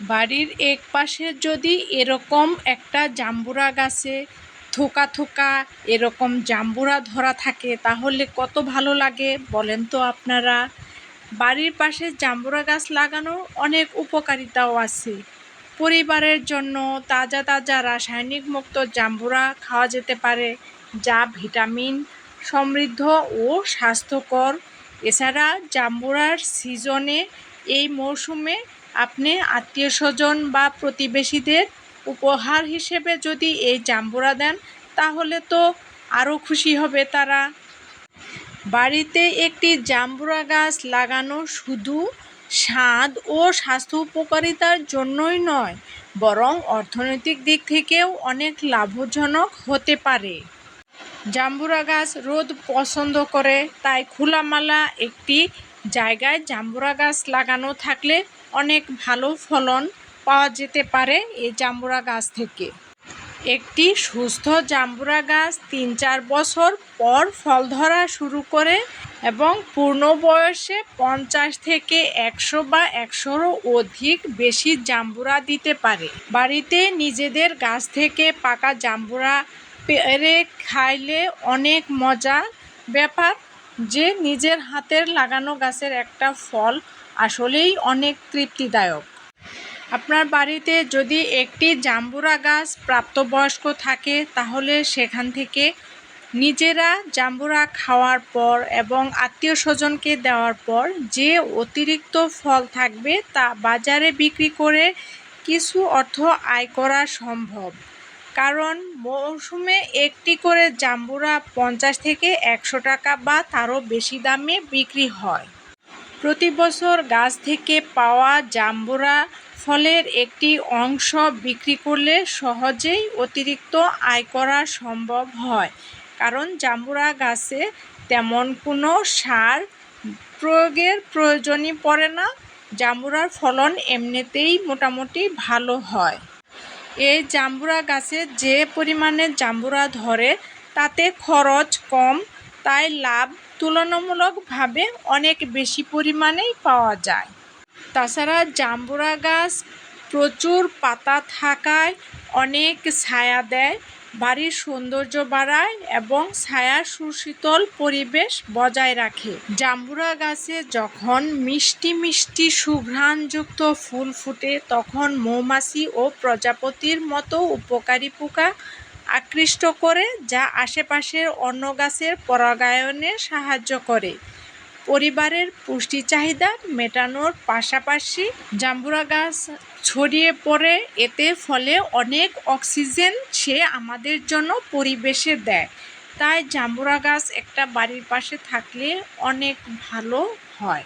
বাড়ির এক পাশে যদি এরকম একটা জাম্বুরা গাছে থোকা থোকা এরকম জাম্বুরা ধরা থাকে, তাহলে কত ভালো লাগে বলেন তো আপনারা? বাড়ির পাশে জাম্বুরা গাছ লাগানোর অনেক উপকারিতাও আছে। পরিবারের জন্য তাজা তাজা রাসায়নিক মুক্ত জাম্বুরা খাওয়া যেতে পারে, যা ভিটামিন, সমৃদ্ধ ও স্বাস্থ্যকর। এছাড়া জাম্বুরার সিজনে এই মৌসুমে আপনি আত্মীয় স্বজন বা প্রতিবেশীদের উপহার হিসেবে যদি এই জাম্বুরা দেন, তাহলে তো আরও খুশি হবে তারা। বাড়িতে একটি জাম্বুরা গাছ লাগানো শুধু স্বাদ ও স্বাস্থ্য উপকারিতার জন্যই নয়, বরং অর্থনৈতিক দিক থেকেও অনেক লাভজনক হতে পারে। জাম্বুরা গাছ রোদ পছন্দ করে, তাই খোলামালা একটি জায়গায় জাম্বুরা গাছ লাগানো থাকলে অনেক ভালো ফলন পাওয়া যেতে পারে এই জাম্বুরা গাছ থেকে। একটি সুস্থ জাম্বুরা গাছ তিন চার বছর পর ফল ধরা শুরু করে এবং পূর্ণ বয়সে পঞ্চাশ থেকে একশো বা একশোরও অধিক বেশি জাম্বুরা দিতে পারে। বাড়িতে নিজেদের গাছ থেকে পাকা জাম্বুরা পেরে খাইলে অনেক মজা ব্যাপার যে নিজের হাতের লাগানো গাছের একটা ফল আসলেই অনেক তৃপ্তিদায়ক। আপনার বাড়িতে যদি একটি জাম্বুরা গাছ প্রাপ্তবয়স্ক থাকে, তাহলে সেখান থেকে নিজেরা জাম্বুরা খাওয়ার পর এবং আত্মীয় স্বজনকে দেওয়ার পর যে অতিরিক্ত ফল থাকবে, তা বাজারে বিক্রি করে কিছু অর্থ আয় করা সম্ভব। কারণ মৌসুমে একটি করে জাম্বুরা পঞ্চাশ থেকে একশো টাকা বা তারও বেশি দামে বিক্রি হয়। প্রতি বছর গাছ থেকে পাওয়া জাম্বুরা ফলের একটি অংশ বিক্রি করলে সহজেই অতিরিক্ত আয় করা সম্ভব হয়। কারণ জাম্বুরা গাছে তেমন কোনো সার প্রয়োগের প্রয়োজনই পড়ে না। জাম্বুরার ফলন এমনিতেই মোটামুটি ভালো হয়। এই জাম্বুরা গাছে যে পরিমাণে জাম্বুরা ধরে, তাতে খরচ কম, তাই লাভ তুলনামূলকভাবে অনেক বেশি পরিমাণেই পাওয়া যায়। তাছাড়া জাম্বুরা গাছ প্রচুর পাতা থাকায় অনেক ছায়া দেয়, বাড়ির সৌন্দর্য বাড়ায় এবং ছায়া সুশীতল পরিবেশ বজায় রাখে। জাম্বুরা গাছে যখন মিষ্টি মিষ্টি সুঘ্রাণযুক্ত ফুল ফুটে, তখন মৌমাছি ও প্রজাপতির মতো উপকারী পোকা আকৃষ্ট করে, যা আশেপাশের অন্য গাছের পরাগায়নে সাহায্য করে। পরিবারের পুষ্টি চাহিদা মেটানোর পাশাপাশি জাম্বুরা গাছ ছড়িয়ে পড়ে, এতে ফলে অনেক অক্সিজেন সে আমাদের জন্য পরিবেশে দেয়। তাই জাম্বুরা গাছ একটা বাড়ির পাশে থাকলে অনেক ভালো হয়।